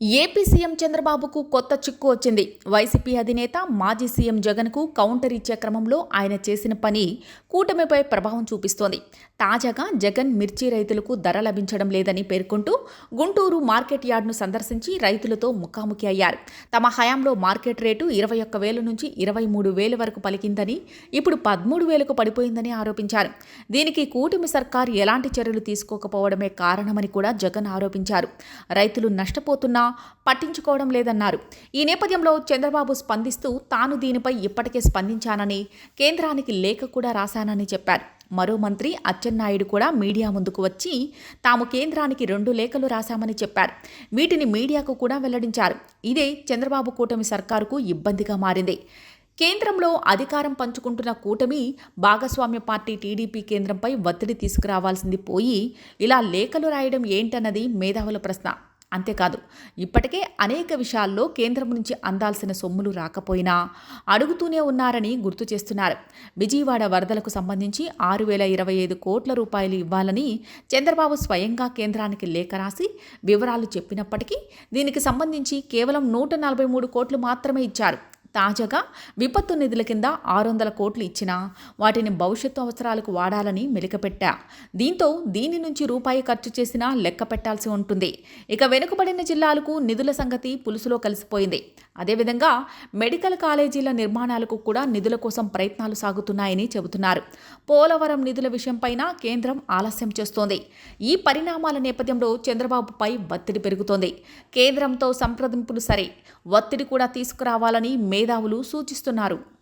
AP CM చంద్రబాబుకు కొత్త చిక్కు వచ్చింది. వైసీపీ అధినేత మాజీ సీఎం జగన్కు కౌంటర్ ఇచ్చే క్రమంలో ఆయన చేసిన పని కూటమిపై ప్రభావం చూపిస్తోంది. తాజాగా జగన్ మిర్చి రైతులకు ధర లభించడం లేదని పేర్కొంటూ గుంటూరు మార్కెట్ యార్డ్ను సందర్శించి రైతులతో ముఖాముఖి అయ్యారు. తమ హయాంలో మార్కెట్ రేటు ఇరవై ఒక్క వేల నుంచి ఇరవై మూడు వేల వరకు పలికిందని ఇప్పుడు పదమూడు వేలకు పడిపోయిందని ఆరోపించారు. దీనికి కూటమి సర్కార్ ఎలాంటి చర్యలు తీసుకోకపోవడమే కారణమని కూడా జగన్ ఆరోపించారు. రైతులు నష్టపోతున్నా పట్టించుకోవడం లేదన్నారు. ఈ నేపథ్యంలో చంద్రబాబు స్పందిస్తూ తాను దీనిపై ఇప్పటికే స్పందించానని కేంద్రానికి లేఖ కూడా రాశానని చెప్పారు. మరో మంత్రి అచ్చెన్నాయుడు కూడా మీడియా ముందుకు వచ్చి తాము కేంద్రానికి రెండు లేఖలు రాశామని చెప్పారు. వీటిని మీడియాకు కూడా వెల్లడించారు. ఇదే చంద్రబాబు కూటమి సర్కారుకు ఇబ్బందిగా మారింది. కేంద్రంలో అధికారం పంచుకుంటున్న కూటమి భాగస్వామ్య పార్టీ టీడీపీ కేంద్రంపై ఒత్తిడి తీసుకురావాల్సింది పోయి ఇలా లేఖలు రాయడం ఏంటన్నది మేధావుల ప్రశ్న. అంతేకాదు ఇప్పటికే అనేక విషయాల్లో కేంద్రం నుంచి అందాల్సిన సొమ్ములు రాకపోయినా అడుగుతూనే ఉన్నారని గుర్తు చేస్తున్నారు. విజయవాడ వరదలకు సంబంధించి ఆరు వేల ఇరవై ఐదు కోట్ల రూపాయలు ఇవ్వాలని చంద్రబాబు స్వయంగా కేంద్రానికి లేఖ రాసి వివరాలు చెప్పినప్పటికీ దీనికి సంబంధించి కేవలం నూట నలభై మూడు కోట్లు మాత్రమే ఇచ్చారు. తాజాగా విపత్తు నిధుల కింద ఆరు వందల కోట్లు ఇచ్చినా వాటిని భవిష్యత్తు అవసరాలకు వాడాలని మెలికపెట్టా. దీంతో దీని నుంచి రూపాయి ఖర్చు చేసినా లెక్క పెట్టాల్సి ఉంటుంది. ఇక వెనుకబడిన జిల్లాలకు నిధుల సంగతి పులుసులో కలిసిపోయింది. అదేవిధంగా మెడికల్ కాలేజీల నిర్మాణాలకు కూడా నిధుల కోసం ప్రయత్నాలు సాగుతున్నాయని చెబుతున్నారు. పోలవరం నిధుల విషయంపైన కేంద్రం ఆలస్యం చేస్తోంది. ఈ పరిణామాల నేపథ్యంలో చంద్రబాబుపై ఒత్తిడి పెరుగుతోంది. కేంద్రంతో సంప్రదింపులు సరే. ఒత్తిడి కూడా తీసుకురావాలని మే మేధావులు సూచిస్తున్నారు.